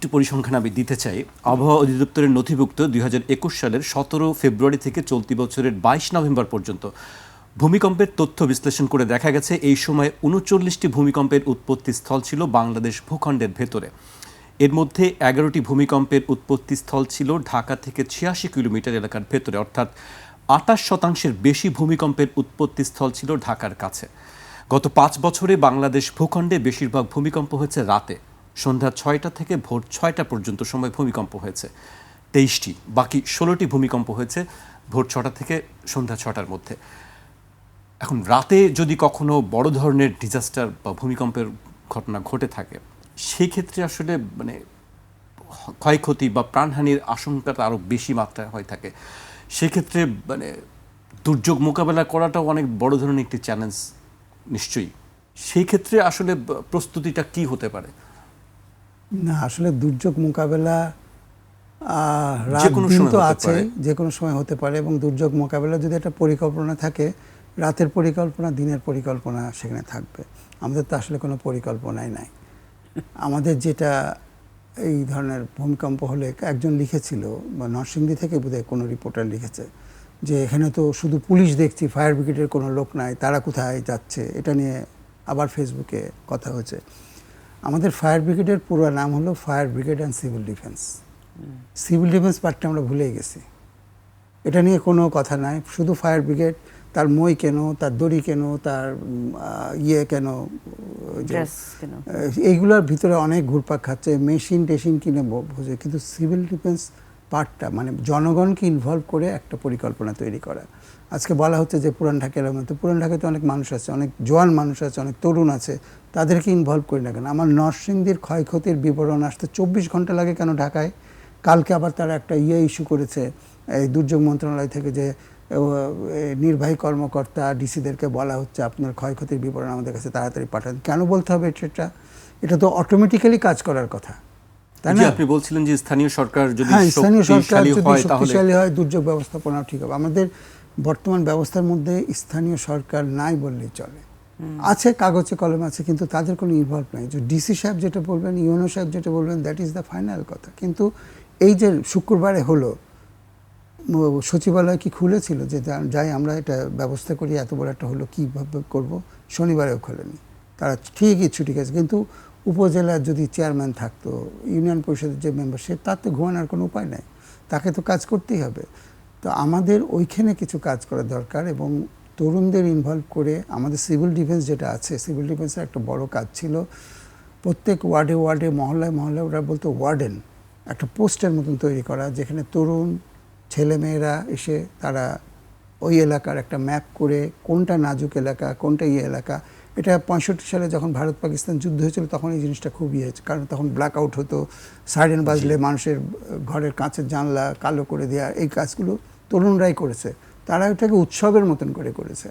একটু পরিসংখ্যান আমি দিতে চাই। আবহাওয়া অধিদপ্তরের নথিভুক্ত দুই হাজার একুশ সালের সতেরো ফেব্রুয়ারি থেকে চলতি বছরের বাইশ নভেম্বর পর্যন্ত। ভূমিকম্পের তথ্য বিশ্লেষণ করে দেখা গেছে, এই সময় উনচল্লিশটি ভূমিকম্পের উৎপত্তি স্থল ছিল বাংলাদেশ ভূখণ্ডের ভেতরে। এর মধ্যে এগারোটি ভূমিকম্পের উৎপত্তি স্থল ছিল ঢাকা থেকে ছিয়াশি কিলোমিটার এলাকার ভেতরে, অর্থাৎ আটাশ শতাংশের বেশি ভূমিকম্পের উৎপত্তি স্থল ছিল ঢাকার কাছে। গত পাঁচ বছরে বাংলাদেশ ভূখণ্ডে বেশিরভাগ ভূমিকম্প হয়েছে রাতে। সন্ধ্যা ছয়টা থেকে ভোর ছয়টা পর্যন্ত সময় ভূমিকম্প হয়েছে। তেইশটি, বাকি ষোলোটি ভূমিকম্প হয়েছে ভোর ছটা থেকে সন্ধ্যা ছটার মধ্যে। এখন রাতে যদি কখনো বড় ধরনের ডিজাস্টার বা ভূমিকম্পের ঘটনা ঘটে থাকে সেই ক্ষেত্রে আসলে মানে ক্ষয়ক্ষতি বা প্রাণহানির আশঙ্কাটা আরও বেশি মাত্রায় হয়ে থাকে। সেক্ষেত্রে মানে দুর্যোগ মোকাবেলা করাটাও অনেক বড় ধরনের একটি চ্যালেঞ্জ নিশ্চয়ই। সেই ক্ষেত্রে আসলে প্রস্তুতিটা কি হতে পারে? না আসলে দুর্যোগ মোকাবেলা রাত দিন তো আছে যে কোনো সময় হতে পারে এবং দুর্যোগ মোকাবেলা যদি একটা পরিকল্পনা থাকে রাতের পরিকল্পনা দিনের পরিকল্পনা সেখানে থাকবে। আমাদের তো আসলে কোনো পরিকল্পনাই নাই। আমাদের যেটা এই ধরনের ভূমিকম্প হলে একজন লিখেছিল বা নরসিংদী থেকে বোধহয় কোনো রিপোর্টার লিখেছে যে এখানে তো শুধু পুলিশ দেখছি ফায়ার ব্রিগেডের কোনো লোক নাই তারা কোথায় যাচ্ছে এটা নিয়ে আবার ফেসবুকে কথা হয়েছে। আমাদের ফায়ার ব্রিগেডের পুরো নাম হলো fire brigade and civil defence. Civil defence পার্টটা আমরা ভুলে গেছি। এটা নিয়ে কোনো কথা নাই। শুধু ফায়ার ব্রিগেড তার মই কেন তার দড়ি কেন তার ইয়ে কেন এইগুলোর ভিতরে অনেক ঘুরপাক খাচ্ছে মেশিন টেশিন কিনে বোঝে। কিন্তু সিভিল ডিফেন্স পার্টটা মানে জনগণকে ইনভলভ করে একটা পরিকল্পনা তৈরি করা। আজকে বলা হচ্ছে যে পুরান ঢাকার মতো পুরান ঢাকাতে অনেক মানুষ আছে, অনেক জোয়ান মানুষ আছে, অনেক তরুণ আছে, তাদেরকে ইনভলভ করি না কেন? আমার নরসিংদীর ক্ষয়ক্ষতির বিবরণ আসতে চব্বিশ ঘণ্টা লাগে কেন ঢাকায়? কালকে আবার তারা একটা ইয়ে ইস্যু করেছে, এই দুর্যোগ মন্ত্রণালয় থেকে যে নির্বাহী কর্মকর্তা, ডিসিদেরকে বলা হচ্ছে, আপনার ক্ষয়ক্ষতির বিবরণ আমাদের কাছে তাড়াতাড়ি পাঠান। কেন বলতে হবে এটা? এটা তো অটোমেটিক্যালি কাজ করার কথা। তাই না? আপনি বলছিলেন যে স্থানীয় সরকার যদি হ্যাঁ স্থানীয় সরকার যদি শক্তিশালী হয় দুর্যোগ ব্যবস্থাপনাও ঠিক হবে। আমাদের বর্তমান ব্যবস্থার মধ্যে স্থানীয় সরকার নাই বললেই চলে। আছে কাগজে কলম আছে কিন্তু তাদের কোনো ইনভলভ নাই। যে ডিসি সাহেব যেটা বলবেন ইউনো সাহেব যেটা বলবেন দ্যাট ইজ দ্য ফাইনাল কথা। কিন্তু এই যে শুক্রবারে হলো সচিবালয় কি খুলেছিল যে যাই আমরা এটা ব্যবস্থা করি এত বড় একটা হলো কীভাবে করব? শনিবারেও খোলেনি। তারা ঠিকই ছুটি গেছে। কিন্তু উপজেলার যদি চেয়ারম্যান থাকতো, ইউনিয়ন পরিষদের যে মেম্বার, সে তার তো ঘুমানোর কোনো উপায় নাই। তাকে তো কাজ করতেই হবে। তো আমাদের ওইখানে কিছু কাজ করা দরকার এবং তরুণদের ইনভলভ করে আমাদের সিভিল ডিফেন্স যেটা আছে সিভিল ডিফেন্সের একটা বড় কাজ ছিল। প্রত্যেক ওয়ার্ডে ওয়ার্ডে, মহল্লায় মহল্লায় ওরা বলতো ওয়ার্ডেন একটা পোস্টের মতন তৈরি করা, যেখানে তরুণ, ছেলেমেয়েরা এসে তারা ওই এলাকার একটা ম্যাপ করে কোনটা নাজুক এলাকা, কোনটা ইয়ে এলাকা এটা পঁয়ষট্টি সালে যখন ভারত পাকিস্তান যুদ্ধ হয়েছিল তখন এই জিনিসটা খুব ইয়ে হয়েছে। কারণ তখন ব্ল্যাক আউট হতো সাইরেন বাজলে মানুষের ঘরের কাঁচের জানলা কালো করে দেওয়া এই কাজগুলো তরুণরাই করেছে। তারা ওটাকে উৎসবের মতন করে করেছে।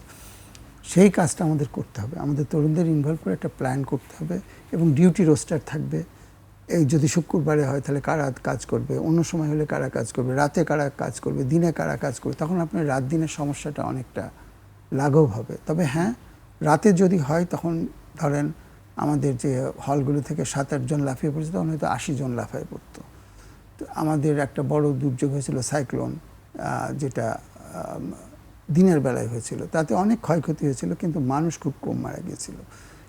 সেই কাজটা আমাদের করতে হবে। আমাদের তরুণদের ইনভলভ করে একটা প্ল্যান করতে হবে এবং ডিউটি রোস্টার থাকবে। এই যদি শুক্রবারে হয় তাহলে কারা কাজ করবে? অন্য সময় হলে কারা কাজ করবে? রাতে কারা কাজ করবে? দিনে কারা কাজ করবে? তখন আপনার রাত দিনের সমস্যাটা অনেকটা লাঘব হবে। তবে হ্যাঁ রাতে যদি হয় তখন ধরেন আমাদের যে হলগুলো থেকে সাত আটজন লাফিয়ে পড়ছে, তখন হয়তো আশি জন লাফায় পড়তো। তো আমাদের একটা বড় দুর্যোগ হয়েছিল সাইক্লোন যেটা দিনের বেলায় হয়েছিল। তাতে অনেক ক্ষয়ক্ষতি হয়েছিল, কিন্তু মানুষ খুব কম মারা গিয়েছিল।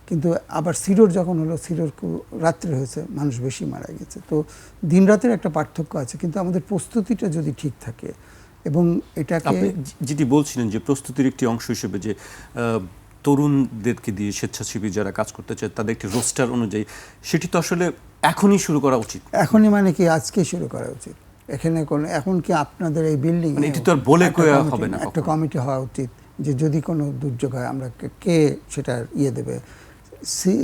কিন্তু আবার সিরোর যখন হলো সিরোর রাত্রে হয়েছে, মানুষ বেশি মারা গেছে তো দিন রাতের একটা পার্থক্য আছে, কিন্তু আমাদের প্রস্তুতিটা যদি ঠিক থাকে এবং এটাকে যেটি বলছিলেন যে প্রস্তুতির একটি অংশ হিসেবে যে তরুণদেরকে দিয়ে স্বেচ্ছাসেবী যারা কাজ করতে চায় তাদের একটি রোস্টার অনুযায়ী সেটি তো আসলে এখনই শুরু করা উচিত। এখনই মানে কি আজকে শুরু করা উচিত? এখানে কোন এখন কি আপনাদের এই বিল্ডিং মানে এটি তো বলে হবে না একটা কমিটি হওয়া উচিত যে যদি কোনো দুর্যোগ হয় আমরা কে- সেটা ইয়ে দেবে?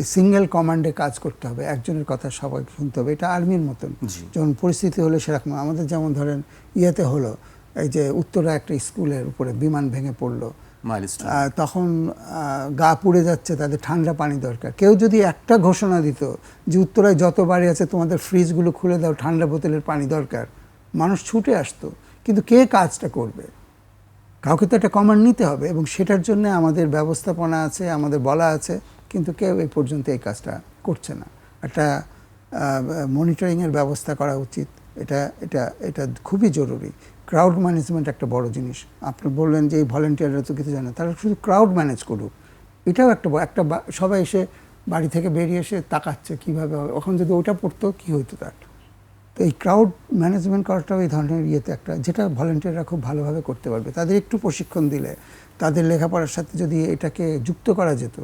সিঙ্গেল কমান্ডে কাজ করতে হবে একজনের কথা সবাই শুনতে হবে এটা আর্মির মতন। যখন পরিস্থিতি হলে সেরকম আমাদের যেমন ধরেন ইয়েতে হলো এই যে উত্তরা একটা স্কুলের উপরে বিমান ভেঙে পড়ল তখন গা পুড়ে যাচ্ছে, তাদের ঠান্ডা পানি দরকার। কেউ যদি একটা ঘোষণা দিত যে উত্তরায় যত বাড়ি আছে, তোমাদের ফ্রিজগুলো খুলে দাও, ঠান্ডা বোতলের পানি দরকার, মানুষ ছুটে আসতো। কিন্তু কে কাজটা করবে? কাউকে তো একটা কমান্ড নিতে হবে এবং সেটার জন্য আমাদের ব্যবস্থাপনা আছে, আমাদের বলা আছে, কিন্তু কেউ এই পর্যন্ত এই কাজটা করছে না। একটা মনিটরিংয়ের ব্যবস্থা করা উচিত। এটা এটা এটা খুবই জরুরি। ক্রাউড ম্যানেজমেন্ট একটা বড় জিনিস। আপনি বললেন যে এই ভলেন্টিয়াররা তো কিছু জানে তারা শুধু ক্রাউড ম্যানেজ করুক। এটাও একটা একটা সবাই এসে বাড়ি থেকে বেরিয়ে এসে তাকাচ্ছে কীভাবে হবে। ওখানে যদি ওটা পড়তো, কী হতো তার? তো এই ক্রাউড ম্যানেজমেন্ট করাটাও এই ধরনের ইয়েতে একটা, যেটা ভলেন্টিয়াররা খুব ভালোভাবে করতে পারবে। তাদের একটু প্রশিক্ষণ দিলে, তাদের লেখাপড়ার সাথে যদি এটাকে যুক্ত করা যেত,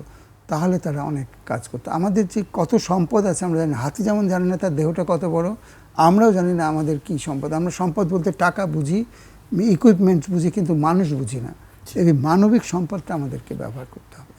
তাহলে তারা অনেক কাজ করতো। আমাদের যে কত সম্পদ আছে, আমরা জানি। হাতি যেমন জানি না, তার দেহটা কত বড় আমরাও জানি না আমাদের কি সম্পদ। আমরা সম্পদ বলতে টাকা বুঝি ইকুইপমেন্ট বুঝি কিন্তু মানুষ বুঝি না। এই মানবিক সম্পদটা আমাদেরকে ব্যবহার করতে হবে।